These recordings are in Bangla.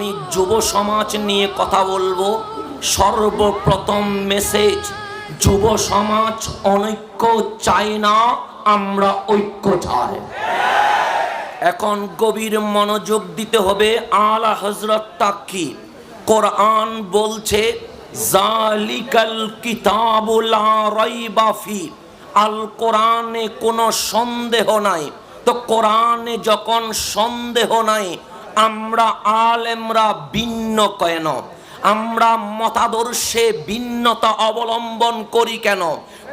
আমি যুব সমাজ নিয়ে কথা বলব। সর্বপ্রথম মেসেজ যুব সমাজ অনৈক্য চায় না, আমরা ঐক্য চাই। এখন গভীর মনোযোগ দিতে হবে আলা হজরত তাকি কোরআন বলছে, জালিকাল কিতাবুল রাইবাফি আল কোরআনে কোনো সন্দেহ নাই। তো কোরআনে যখন সন্দেহ নাই আমরা আলেমরা ভিন্ন কেন? আমরা মতাদর্শে ভিন্নতা অবলম্বন করি কেন?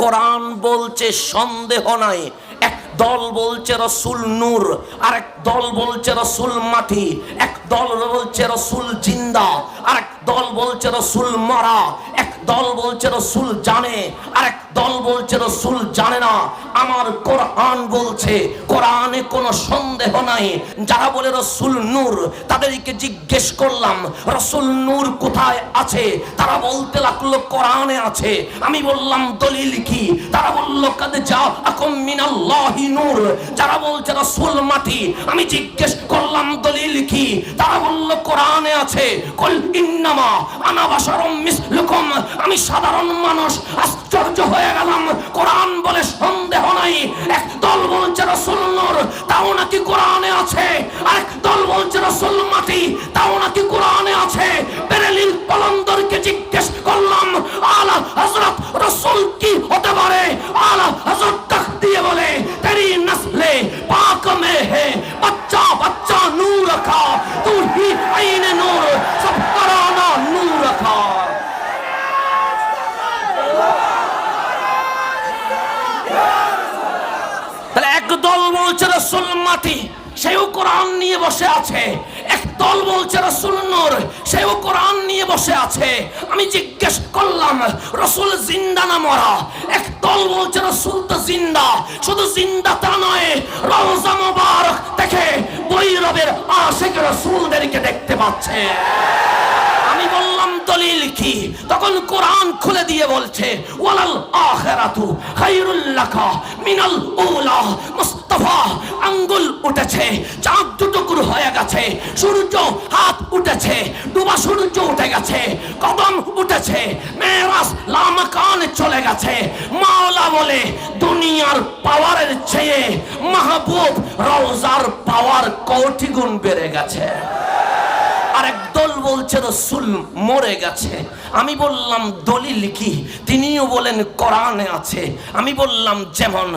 কোরআন বলছে সন্দেহ নাই, এক দল বলছে রসুল নূর আর এক দল বলছে রসুল মাটি, এক দল বলছে রসুল জিন্দা আর এক দল বলছে রসুল মরা, এক দল বলছে রসুল জানে আর এক দল বলছে রসুল জানে না। আমার কোরআন বলছে, কোরআনে কোনো সন্দেহ নাই। যারা বলে রসুল নূর, তাদেরকে জিজ্ঞেস করলাম, রসুল নূর কোথায় আছে? তারা বলতে লাগল কোরআনে আছে। আমি বললাম, দলিল কি? তারা বলল, কাদে যা আকম মিনাল্লাহি নূর। যারা বলছে রসুল মাটি, আমি জিজ্ঞেস করলাম, দলিল কি? তারা বলল, কোরআনে আছে। কল, ইন্নামা আনা বাশারুম মিসলুকুম। আমি সাধারণ মানুষ, আশ্চর্য হয়ে গেলাম। কোরআন বলে সন্দেহ নাই। এক দল বলছে, রসুল নূর, তাও নাকি কোরআনে আছে? আরেক দল বলছে, রসুল মাটি, তাও নাকি কোরআনে আছে? বেরেলিন পলন্দরকে জিজ্ঞেস করলাম, আলা হজরত রসুল কি বলছে রসুল, মাটি সেও কোরআন নিয়ে বসে আছে। এক দল বলছে, রসুল নূর সেও কোরআন নিয়ে বসে আছে। আমি জিজ্ঞেস করলাম, রসুল জিন্দা না মরা? এক দল বলছে, রসুল তো জিন্দা। শুধু জিন্দা তা নয়, রওজা মোবারক বৈরবের আশেক রসুলদেরকে দেখতে পাচ্ছে। আমি বললাম, দলিল কি? তখন কোরআন খুলে দিয়ে বলছে, ওয়ালাল আখিরাতু খায়রুল লাকা মিনাল উলা। মুস্তাফা, আঙ্গুল উঠেছে, চাঁদ দুটুকুর হয়ে গেছে, সূর্য হাত উঠেছে, ডুবা সূর্য উঠে গেছে, কদম উঠেছে, মেরাজ লামাকান চলে গেছে, মাওলা বলে দুনিয়ার পাওয়ারের চেয়ে মাহবুব রওজার পাওয়ার কোটি গুণ বেড়ে গেছে। আরেক বলছে, রসুল মরে গেছে। আমি বললাম, দলিল কি? তিনিও বলেন, কোরআনে আছে। আমি বললাম, যেমন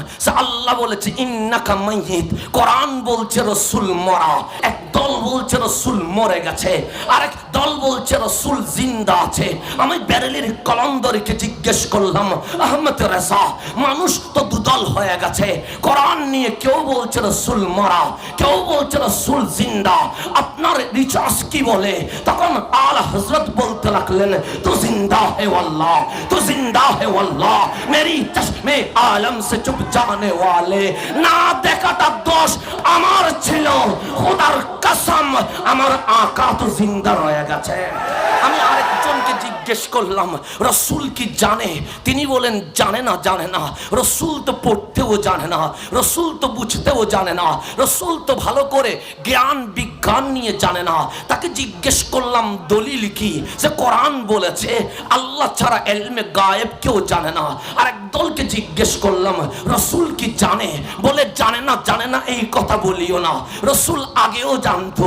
আল্লাহ বলেছে, ইন্নাকা মাইয়িত। কোরআন বলছে, রসুল মরা। একদল বলছে, রসুল মরে গেছে। আরেক দল বলছে, রসুল জিন্দা আছে। আমি ব্যারেলির কলন্দরকে জিজ্ঞেস করলাম, আহমদ রেসা মানুষ তো দুদল হয়ে গেছে। কোরআন নিয়ে কেউ বলছে, রসুল মরা। কেউ বলছে, রসুল জিন্দা। আপনার রিচার্জ কি বলে? তখন আল হজরত বলতে লাগলেন, তো জিন্দা হে আল্লাহ, তো জিন্দা হে আল্লাহ, মেরি চশমে আলম সে চুপ জানে না দেখাটা দোষ আমার ছিল। খোদার কসম আমার আঁকা তো জিন্দা রয়ে গেছে। আমি আরেকজনকে জিজ্ঞেস করলাম, রসুল কি জানে? তিনি বলেন জানে না জানে না। রসুল তো পড়তেও জানে না। রসুল তো বুঝতেও জানে না। রসুল তো ভালো করে জ্ঞান, বিজ্ঞান নিয়ে জানে না। তাকে জিজ্ঞেস করলাম, দলিল কি? সে কোরআন বলেছে, আল্লাহ ছাড়া এলমে গায়েব কেউ জানে না। আর এক দলকে জিজ্ঞেস করলাম, রসুল কি জানে? বলে, জানে না জানে না, এই কথা বলিও না। রসুল আগেও জানতো,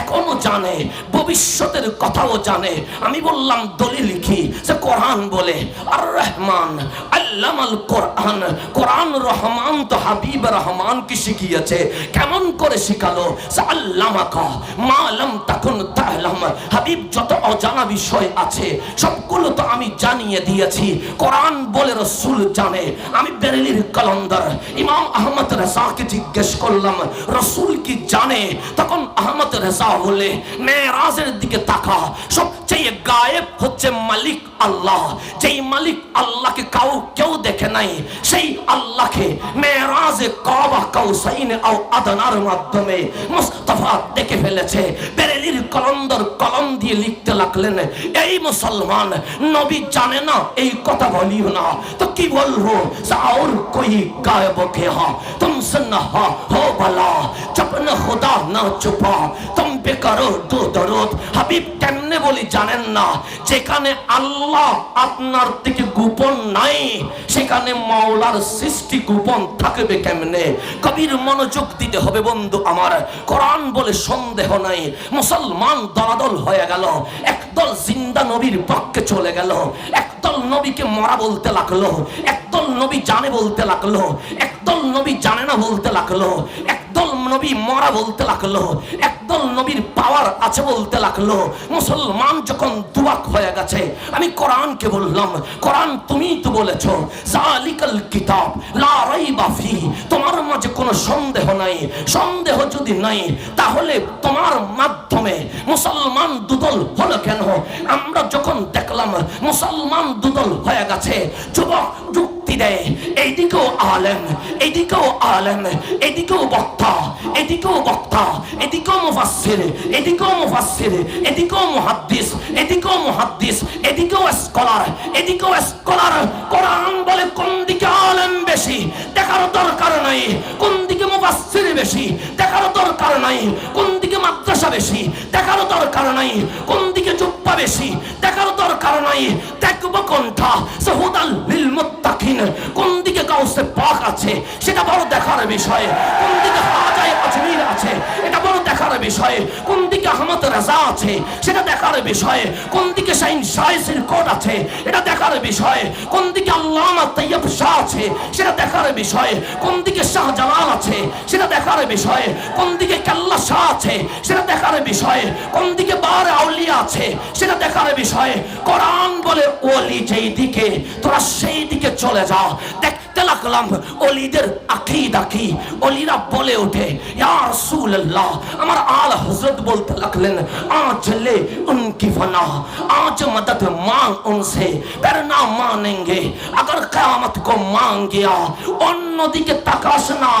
এখনও জানে, ভবিষ্যতের কথাও জানে। আমি বললাম দলিল কি? সে কোরআন বলে আর রহমান আল্লামাল কোরআন কোরআন রহমান তো হাবিব রহমান কি শিখিয়েছে? কেমন করে শিখালো? সে আল্লামাকা মালাম তখন তাহলাম, হাবিব যত অজানা বিষয় আছে, সবগুলো তো আমি জানিয়ে দিয়েছি। কোরআন বলে রসুল জানে। আমি বেরেলির কলন্দর ইমাম আহমদ রেজাকে জিজ্ঞেস করলাম, রসুল কি জানে? তখন আহমদ রেজা বলে, মেয়েরাজের দিকে তাকা। সবচেয়ে যেই গায়েব হচ্ছে মালিক আল্লাহ যেই মালিক আল্লাহকে কাউ কেউ দেখে নাই সেই আল্লাহকে মেরাজে কাবা কাউসাইন আও আদনার মাধ্যমে মুস্তাফা দেখে ফেলেছে বেরেলির কলন্দর কলম দিয়ে লিখতে লাগলেন এই মুসলমান নবী জানে না এই কথা বলিও না তো কি বলবো और कोई गायब के हा तुमसे न हा हो भला जब न खुदा न चुपा तुम पे करो দো দরদ হাবিব কেমনে বলি জানেন না, যেখানে আল্লাহ আপনার থেকে গোপন নাই, সেখানে মাওলার সৃষ্টি গোপন থাকবে কেমনে? কবির মনোযোগ দিতে হবে বন্ধু আমার, কোরআন বলে সন্দেহ নাই, মুসলমান দলাদল হয়ে গেল, একদল জিন্দা নবীর পক্ষে চলে গেল, একদল নবীকে মরা বলতে লাগল, একদল নবী জানে বলতে লাগল, একদল নবী জানে না বলতে লাগল একদল নবী মরা বলতে লাগল, একদল নবীর পাওয়ার আছে বলতে লাগল। মুসলমান যখন দুয়াক হয়ে গেছে, আমি কোরআনকে বললাম, কোরআন তুমি তো বলেছ জালিকাল কিতাব, লা রাইবা ফি তোমার মাঝে কোনো সন্দেহ নাই। সন্দেহ যদি নাই, তাহলে তোমার মাধ্যমে মুসলমান দুদল হলো কেন? আমরা যখন দেখলাম মুসলমান দুদল হয়ে গেছে, যুবক যুক্তি দেয় এইদিকেও আলেম এইদিকেও আলেম, এদিকেও বক্তা এদিকেও বক্তা, এদিকেও মুফাসসির এদিকেও মুফাসসির, এদিকেও মুহাদ্দিস এদিকেও মুহাদ্দিস, এদিকেও স্কলার এদিকেও স্কলার। কোরআন বলে কোন দিকে আলেম বেশি, দেখার দরকার নাই। কোন দিকে মুফাসসির বেশি, দেখার দরকার নাই। কোন মাদ্রাসা বেশি, দেখারও দরকার নাই। কোন দিকে জুব্বা বেশি, দেখারও দরকার নাই। দেখব কোনটা? সহুদাল লিল মুত্তাকিন। কোন দিকে কাউসে পাক আছে, সেটা বড় দেখার বিষয়। কোন দিকে হাজায় আজমির আছে দেখার বিষয় কোন দিকে আহমদ রাজা আছে, সেটা দেখার বিষয়ে। কোন দিকে শাইন শাইসির কোড আছে, এটা দেখার বিষয়। কোন দিকে আল্লামা তৈয়ব শাহ আছে, সেটা দেখার বিষয়ে। কোন দিকে শাহ জালাল আছে, সেটা দেখার বিষয়ে। কোন দিকে কাল্লা শাহ আছে, সেটা দেখার বিষয়। কোন দিকে বার আউলিয়া আছে, সেটা দেখার বিষয়। কোরআন বলে, ওলি যেই দিকে, তোরা সেই দিকে চলে যা। দেখতে লাগলাম অলিদের আকিদা কি অলিরা বলে ওঠে ইয়া রাসূলুল্লাহ আমার আল হযরত বলতে লাগলেন আজ ले उनकी फना आज मदद मांग उनसे पर ना मानेंगे अगर कियामत को मांग गया অন্যদিকে তাকাস না।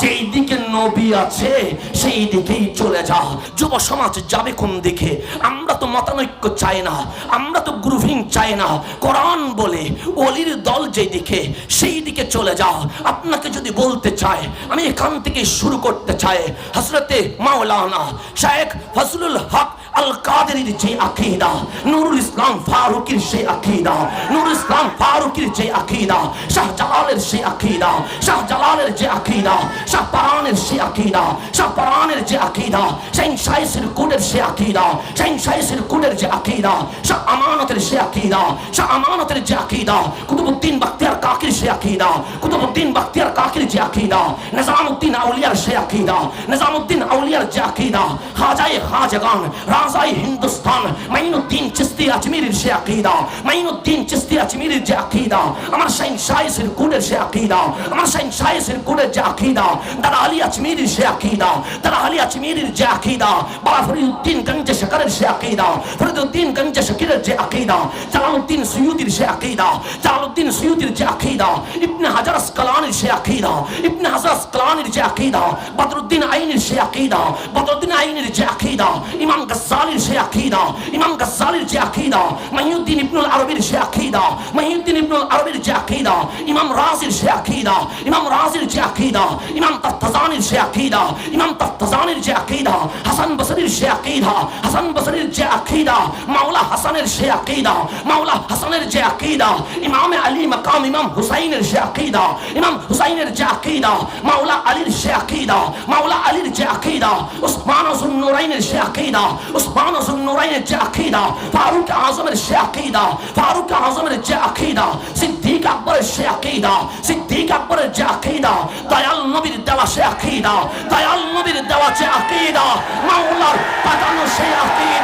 যেই দিকে নবী আছে, সেই দিকেই চলে যা। যুব সমাজ যাবে কোন দিকে? আমরা তো মতানৈক্য চাই না, আমরা তো গ্রুভিং চাই না। কোরআন বলে, অলির দল যেই দিকে, সেই দিকে চলে যা। আপনাকে যদি বলতে চায়, আমি এখান থেকে শুরু করতে চাই। হসরতে মাওলানা শেখ ফজলুল হক আল কাদেরের যে আকীদা নুরুল ইসলাম ফারুকের সেই আকীদা নুরুল ইসলাম ফারুকের যে আকীদা শাহ জালালের সেই আকীদা শাহ জালালের যে আকীদা শাহ পারানের সেই আকীদা শাহ পারানের যে আকীদা শাইন শাইসের কুডের সেই আকীদা শাইন শাইসের কুডের যে আকীদা শাহ আমানতের সেই আকীদা শাহ আমানতের যে আকীদা কুতুবউদ্দিন বাখতিয়ার কাকির সেই আকীদা কুতুবউদ্দিন বাখতিয়ার কাকির যে আকীদা নিজামউদ্দিন আউলিয়ার সেই আকীদা নিজামউদ্দিন আউলিয়ার যে আকীদা খাজায়ে খাজাগান রাজাই হিন্দুস্তান, মাইনুদ্দিন চিস্তি আজমিরের সে আকীদা, মাইনুদ্দিন চিস্তি আজমিরের যে আকীদা, আমার শাইন শাইসের কুডের সে আকীদা, আমার শাইন শাইসের কুডের যে আকীদা দাদা আলী আজমিরের সে আকীদা দাদা আলী আজমিরের যে আকীদা, বাবা ফরিদউদ্দিন গঞ্জ শকরের সে আকীদা ফরিদউদ্দিন গঞ্জ শকরের যে আকীদা, জালালউদ্দিন সুয়ুতির সে আকীদা, জালালউদ্দিন সুয়ুতির যে আকীদা, ইবনে হাজার আসকালানির সে আকীদা, ইবনে হাজার আসকালানির যে আকীদা, বদরুদ্দিন আইনের সে আকীদা, বদরুদ্দিন আইনের যে আকীদা, ইমাম গাজ্জালির সে আকিদা, ইমাম গাজ্জালির যে আকিদা মাহিউদ্দিন ইবনুল আরবির সে আকিদা মাহিউদ্দিন ইবনুল আরবির যে আকিদা, ইমাম রাজির সে আকিদা, ইমাম রাজির যে আকিদা, ইমাম তাত্তাজানির সে আকিদা, ইমাম তাত্তাজানির যে আকিদা, হাসান বসরির সে আকিদা, হাসান বসরির যে আকিদা, মাওলা হাসানের সে আকিদা, মাওলা হাসানের যে আকীদা ইমাম আলী মাকাম ইমাম হুসাইনের সে আকীদা ইমাম হুসাইনের যে আকীদা মাওলা আলীর সে আকীদা মাওলা আলীর যে আকীদা উসমান জুন্নুরাইনের সে আকীদা উসমান জুন্নুরাইনের যে আকীদা ফারুক আজমের সে আকীদা ফারুক আজমের যে আকীদা সিদ্দিক আকবরের সে আকীদা সিদ্দিক আকবরের যে আকীদা দয়াল নবীর দেওয়া সে আকীদা দয়াল নবীর দেওয়া যে আকীদা মাওলার পাঠানো সে আকীদা